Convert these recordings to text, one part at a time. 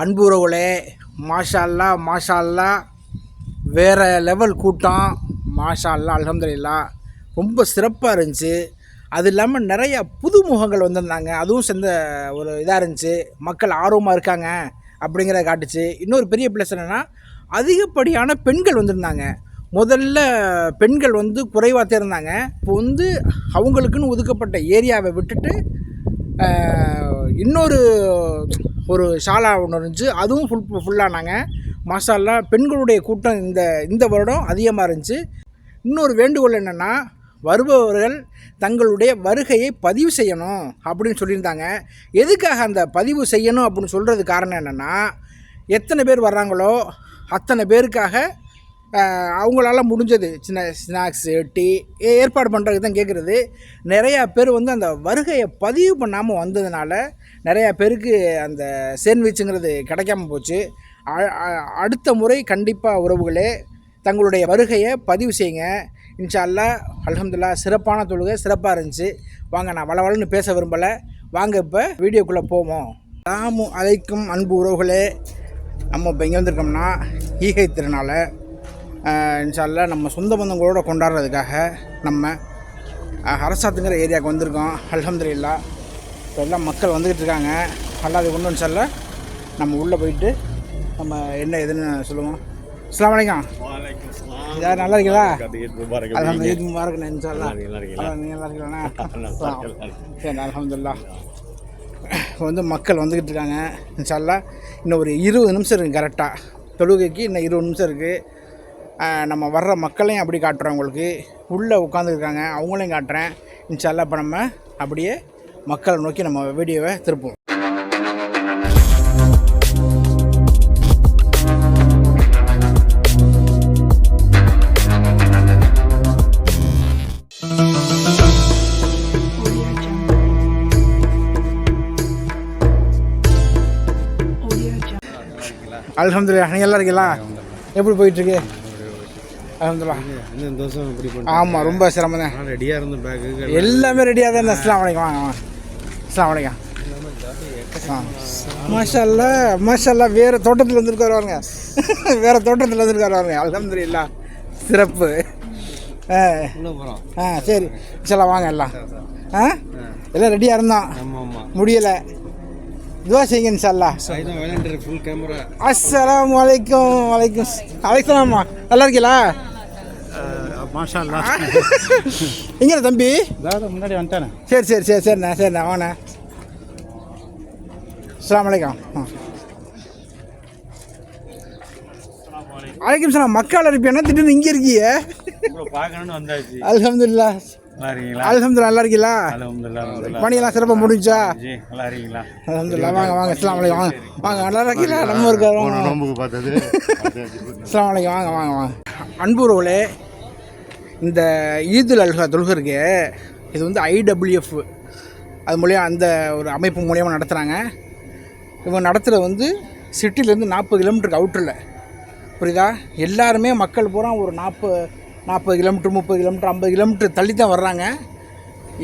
அன்பு உறவுகளே மாஷா மாஷா வேறு லெவல் கூட்டம். மாஷா அலமதுல்லா ரொம்ப சிறப்பாக இருந்துச்சு. அது இல்லாமல் நிறையா புது முகங்கள் வந்திருந்தாங்க. அதுவும் சேர்ந்த ஒரு இதாக இருந்துச்சு. மக்கள் ஆர்வமாக இருக்காங்க அப்படிங்கிறத காட்டுச்சு. இன்னொரு பெரிய ப்ளஸ் என்னென்னா அதிகப்படியான பெண்கள் வந்திருந்தாங்க. முதல்ல பெண்கள் வந்து குறைவாக இருந்தாங்க இப்போ வந்து அவங்களுக்குன்னு ஒதுக்கப்பட்ட ஏரியாவை விட்டுட்டு இன்னொரு ஒரு ஷாலா ஒன்று இருந்துச்சு. அதுவும் ஃபுல் ஃபுல்லானாங்க மசாலா பெண்களுடைய கூட்டம் இந்த இந்த வருடம் அதிகமாக இருந்துச்சு. இன்னொரு வேண்டுகோள் என்னென்னா வருபவர்கள் தங்களுடைய வருகையை பதிவு செய்யணும் அப்படின்னு சொல்லியிருந்தாங்க. எதுக்காக அந்த பதிவு செய்யணும் அப்படின்னு சொல்கிறது காரணம் என்னென்னா எத்தனை பேர் வர்றாங்களோ அத்தனை பேருக்காக அவங்களால முடிஞ்சது. சின்ன ஸ்நாக்ஸு டீ ஏ- ஏற்பாடு பண்ணுறதுக்கு தான் கேட்குறது நிறையா பேர் வந்து அந்த வருகையை பதிவு பண்ணாமல் வந்ததுனால நிறையா பேருக்கு அந்த சேண்ட்விச்சுங்கிறது கிடைக்காம போச்சு. அ- அடுத்த முறை கண்டிப்பாக உறவுகளே தங்களுடைய வருகையை பதிவு செய்யுங்க. இன்ஷா அல்லாஹ் சிறப்பான தொழுகை சிறப்பாக இருந்துச்சு. வாங்க நான் வளவளன்னு பேச விரும்பலை. வாங்க இப்போ வீடியோக்குள்ளே போவோம். ராமு அழைக்கும் அன்பு உறவுகளே. நம்ம இப்போ இங்கே வந்திருக்கோம்னா ஈகை திருநாளை ஆஹ் இன்ஷா அல்லாஹ் நம்ம சொந்த பந்தங்களோட கொண்டாடுறதுக்காக நம்ம அரசாத்துங்கிற ஏரியாவுக்கு வந்திருக்கோம். அல்ஹம்துலில்லாஹ் இப்போ எல்லாம் மக்கள் வந்துக்கிட்டு இருக்காங்க. அல்லாது கொண்டு வந்து சொல்ல நம்ம உள்ளே போயிட்டு நம்ம என்ன ஏதுன்னு சொல்லுவோம். அஸ்ஸலாமு அலைக்கும். யார் நல்லா இருக்கீங்களா? அல்ஹம்து ஈத் முபாரக் இன்ஷால்லா நீங்க நல்லா இருக்கீங்களா? சரி அல்ஹம்துலில்லாஹ் இப்போ வந்து மக்கள் வந்துக்கிட்டு இருக்காங்க. இன்ஷால்லா இன்னும் ஒரு இருபது நிமிஷம் இருக்குது கரெக்டாக தொழுகைக்கு இன்னும் இருபது நிமிஷம் இருக்குது நம்ம வர்ற மக்களையும் அப்படி காட்டுறோம் உங்களுக்கு. உள்ளே உட்காந்துருக்காங்க அவங்களையும் காட்டுறேன். இன்ஷால்லா இப்போ நம்ம அப்படியே மக்களை நோக்கி நம்ம வீடியோவை திருப்போம் அல்ஹம்துலில்லாஹ் நீங்கள் எல்லாம் இருக்கீங்களா? எப்படி போயிட்டுருக்கு? அல்ஹம்துலில்லாஹ் இந்த தோசம் இப்படி பண்ணி ஆமாம் ரொம்ப சிரமம் தான். ரெடியாக இருந்த பேக்கு எல்லாமே ரெடியாக தான் அஸ்லாம் வலைக்கம் வாங்க வாங்க. அஸ்லாம் வலைக்கம் மாஷல்லா மாஷல்லா வேறு தோட்டத்தில் வந்துருக்காரு வாங்க வேறு தோட்டத்தில் வந்துருக்காரு வாங்க அல்ஹம்துலில்லா சிறப்பு. ஆ. சரி. சலாம் வாங்க எல்லாம். ஆ? எல்லாம் ரெடியாக இருந்தோம் முடியலை. துவா செய்யுங்க இன்ஷால்லா. அஸ்ஸலாமு அலைக்கும் வலைக்கும். அலைக்கலாமா நல்லா இருக்கீங்களா? மாஷா அல்லா தம்பி? முன்னாடி வந்துட்டானே. சரி சரி சரி சரிண்ணா சரிண்ணா வாண்ணே. அஸ்லாம் வலைக்கம் ஆ. அலைக்கும் சலாம் மக்கள் இருப்பியானா திடீர்னு இங்கே இருக்கீங்க உங்களை பார்க்கணும்னு வந்தாச்சு. இருக்கீங்களா? அல்ஹம்துலில்லா நல்லா இருக்கீங்களா? அலமதுல்லா அலமதுல்லா பணியெல்லாம் சிறப்பாக முடிஞ்சா? ஜி நல்லா இருக்கீங்களா? அல்ஹம்துலில்லா வாங்க வாங்க அஸ்லாம் வலைக்கம் வாங்க வாங்க நல்லா இருக்கீங்களா? நம்ம இருக்காரு வாங்க வாங்க. நோம்புக்கு பார்த்தது. அஸ்லாம் வலைக்கம் வாங்க வாங்க. வாங்க அன்புறவுகளே இந்த ஈதுல் அல்ஹா தொழுகை இருக்கு இது வந்து ஐடபிள்யூஎஃப் அது மூலியம் அந்த ஒரு அமைப்பு மூலியமாக நடத்துகிறாங்க இவங்க நடத்துகிற வந்து சிட்டிலேருந்து நாற்பது கிலோமீட்டருக்கு அவுட்டரில். புரியுதா? எல்லாருமே மக்கள் பூரா ஒரு நாற்பது நாற்பது கிலோமீட்டர் முப்பது கிலோமீட்டர் ஐம்பது கிலோமீட்டர் தள்ளி தான் வர்றாங்க.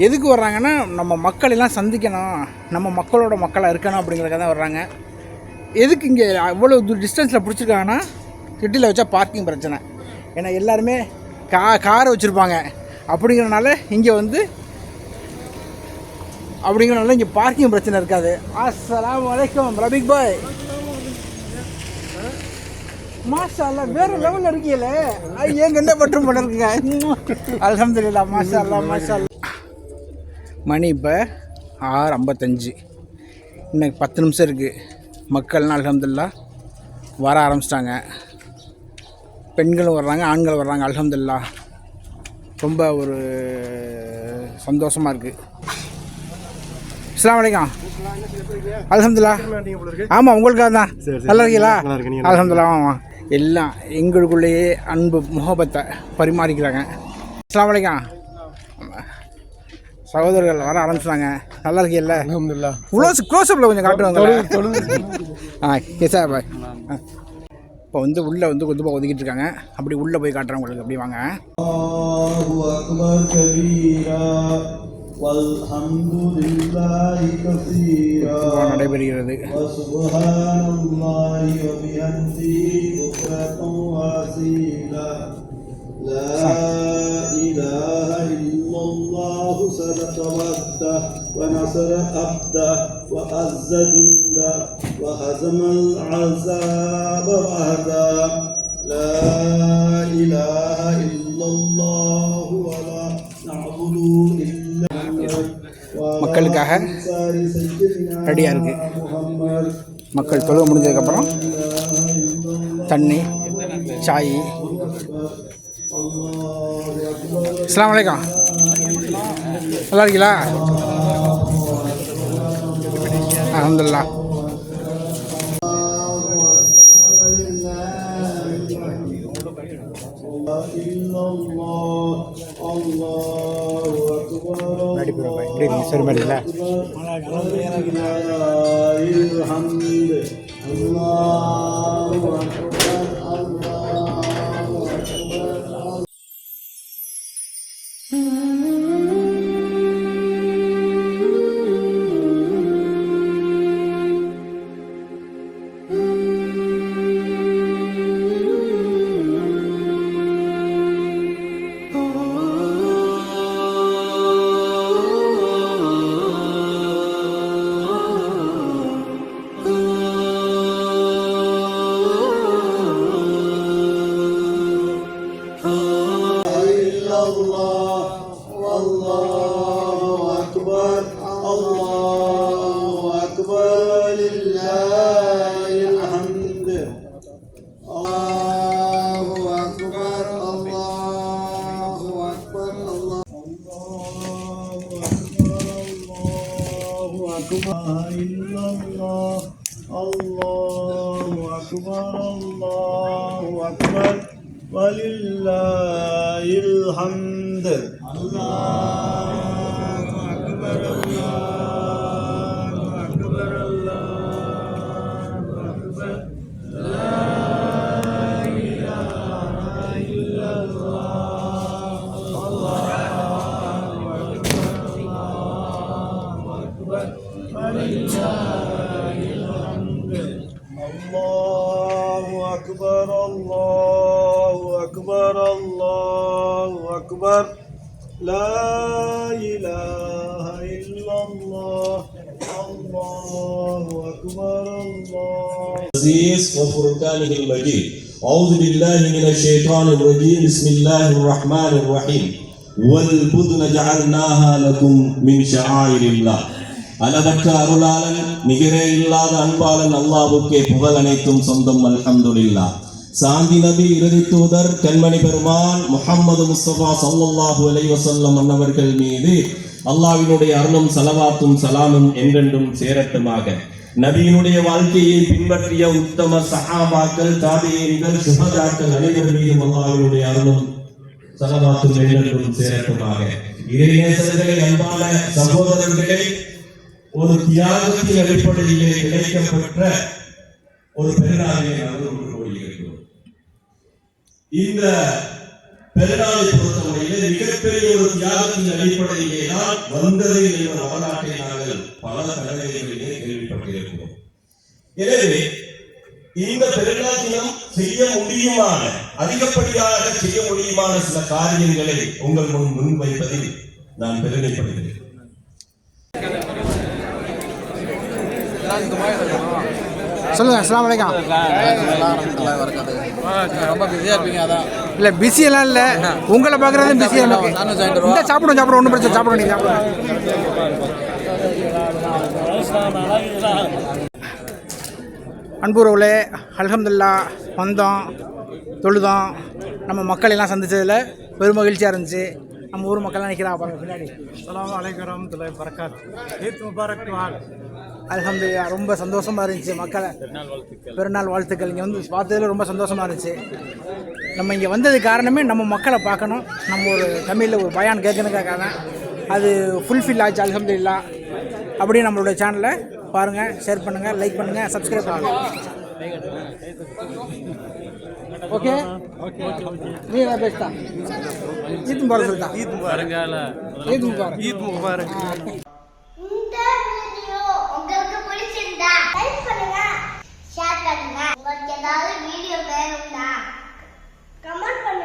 எதுக்கு வர்றாங்கன்னா நம்ம மக்கள் எல்லாம் சந்திக்கணும். நம்ம மக்களோட மக்களாக இருக்கணும் அப்படிங்கிறதுக்காக தான் வர்றாங்க. எதுக்கு இங்கே அவ்வளோ டிஸ்டன்ஸில் பிடிச்சிருக்காங்கன்னா சிட்டியில் வச்சா பார்க்கிங் பிரச்சனை. ஏன்னா எல்லாருமே கா காரை வச்சுருப்பாங்க. அப்படிங்கிறனால இங்கே வந்து அப்படிங்கிறனால இங்கே பார்க்கிங் பிரச்சனை இருக்காது. அஸ்லாம் வலைக்கம் ரபிக் பாய். மாஷா அல்லா வேற லெவலில் இருக்கீங்களே. எங்க என்ன பட்டும் பண்ணிருக்குங்க அல்ஹம்துலில்லாஹ் மாஷா அல்லா மாஷா அல்லா மணி இப்போ ஆறு ஐம்பத்தஞ்சு. இன்னைக்கு பத்து நிமிஷம் இருக்குது மக்கள்லாம் அலமதுல்லா வர ஆரம்பிச்சிட்டாங்க. பெண்களும் வர்றாங்க ஆண்களும் வர்றாங்க அல்ஹம்துலில்லாஹ் ரொம்ப ஒரு சந்தோஷமாக இருக்குது அஸ்ஸலாமு அலைக்கும். அல்ஹம்துலில்லாஹ் ஆமாம் உங்களுக்காக தான். நல்லா இருக்கீங்களா? அல்ஹம்துலில்லாஹ் ஆமாம் எல்லாம் எங்களுக்குள்ளேயே அன்பு முகபத்தை பரிமாறிக்கிறாங்க. அஸ்ஸலாமு அலைக்கும். சகோதரர்கள் வர ஆரம்பிச்சிட்டாங்க. நல்லா இருக்கீல்ல அலமதுல்லா க்ளோஸ் க்ளோஸ்அப்பில் கொஞ்சம் காட்டுவாங்க ஆ கேசா பாய். இப்போ வந்து உள்ளே வந்து கொஞ்சமாக ஒதுக்கிட்டு இருக்காங்க அப்படி உள்ளே போய் காட்டுறேன் உங்களுக்கு அப்படி வாங்க الله أكبر كبيرا والحمد لله كثيرا நடைபெறுகிறது وسبحان الله وبحمده بكرة وأصيلا لا إله إلا الله صدق وعده ونصر عبده وعز جنده وهزم العذاب وحده لا إله إلا الله ولا نعبد إلا மக்களுக்காக ரெடியா இருக்கு. محمد மக்கள் தொழுக முடிஞ்சதுக்கப்புறம் தண்ணி சாய் அஸ்லாம் வலைக்கம் நல்லா இருக்கீங்களா அலமதுல்லா எப்படி இருக்கு சரி الله أكبر لله الحمد الله أكبر الله أكبر الله الله أكبر إلا الله الله أكبر الله أكبر ولله الحمد الله أكبر الله العزيز وفرقانه المجيد أعوذ بالله من الشيطان الرجيم بسم الله الرحمن الرحيم والبدن جعلناها لكم من شعائر الله அளவற்ற அருளாளன் நிகரே இல்லாத அன்பாளன் அல்லாவுக்கே புகழ் அனைத்தும் சொந்தம் அல்ஹம்துலில்லா சாந்தி நபி இறுதி தூதர் கண்மணி பெருமான் முஹம்மது முஸ்தபா ஸல்லல்லாஹு அலைஹி வஸல்லம் அன்னவர்கள் மீது அல்லாஹ்வினுடைய அருளும் சலவாத்தும் சலாமும் என்றென்றும் சேரட்டுமாக நபியினுடைய வாழ்க்கையை பின்பற்றிய உத்தம சகாபாக்கள் தாபியீன்கள் சுஹதாக்கள் அனைவர் மீதும் அல்லாவினுடைய அருளும் சலவாத்தும் என்றென்றும் சேரட்டுமாக. இறைநேசர்களை அன்பான சகோதரர்களை ஒரு தியாகத்தின் அடிப்படையிலே கிடைக்கப்பெற்ற ஒரு பெருநாளை நாங்கள் ஒன்று இந்த பெருநாளை பொறுத்தவரையிலே மிகப்பெரிய ஒரு தியாகத்தின் அடிப்படையிலே தான் வந்தது என்ற வரலாற்றை நாங்கள் பல தடவைகளிலே எனவே இந்த பெருநாள் தினம் செய்ய முடியுமான அதிகப்படியாக செய்ய முடியுமான சில காரியங்களை உங்கள் முன் முன்வைப்பதில் நான் பெருமைப்படுகிறேன். சொல்லுங்க அஸ்லாம் வலைக்கம் ரொம்ப பிஸியாக இருப்பீங்க அதான் இல்லை. பிஸியெல்லாம் இல்லை உங்களை பார்க்குறது பிஸி இல்லை நானும் ஜாயின் வருவா. இந்த சாப்பிடுவோம் ஒன்றும் பிரச்சனை சாப்பிட நீங்கள் சாப்பிடுவோம் அன்புறவுகளே அல்ஹம்துல்லா வந்தோம் தொழுதோம். நம்ம மக்கள் எல்லாம் சந்திச்சதில் பெரும் மகிழ்ச்சியாக இருந்துச்சு. நம்ம ஊர் மக்கள்லாம் நிற்கிறா பாருங்க பின்னாடி. அலாம் வலைக்கம் வரமத்துல்லாஹி வரகாத் ஈத் முபாரக் துஹால் அல்ஹம்துலில்லாஹ் ரொம்ப சந்தோஷமாக இருந்துச்சு மக்களை. பெருநாள் வாழ்த்துக்கள். இங்கே வந்து பார்த்ததுல ரொம்ப சந்தோஷமாக இருந்துச்சு. நம்ம இங்கே வந்தது காரணமே நம்ம மக்களை பார்க்கணும். நம்ம ஒரு தமிழில் ஒரு பயான் கேட்கணுக்காக தான். அது ஃபுல்ஃபில் ஆச்சு அல்ஹம்துலில்லாஹ் அப்படியே நம்மளுடைய சேனலை பாருங்கள் ஷேர் பண்ணுங்கள் லைக் பண்ணுங்கள் சப்ஸ்கிரைப் பண்ணுங்கள் ஓகே நீ என்ன பேசிட்டா ஈத் முபாரக் சொல்லிட்டா? ஈத் முபாரக். ஈத் முபாரக். பாருங்க ஷேர் பண்ணுங்க உங்களுக்கு ஏதாவது வீடியோ வேணும்னா கமெண்ட் பண்ணுங்க.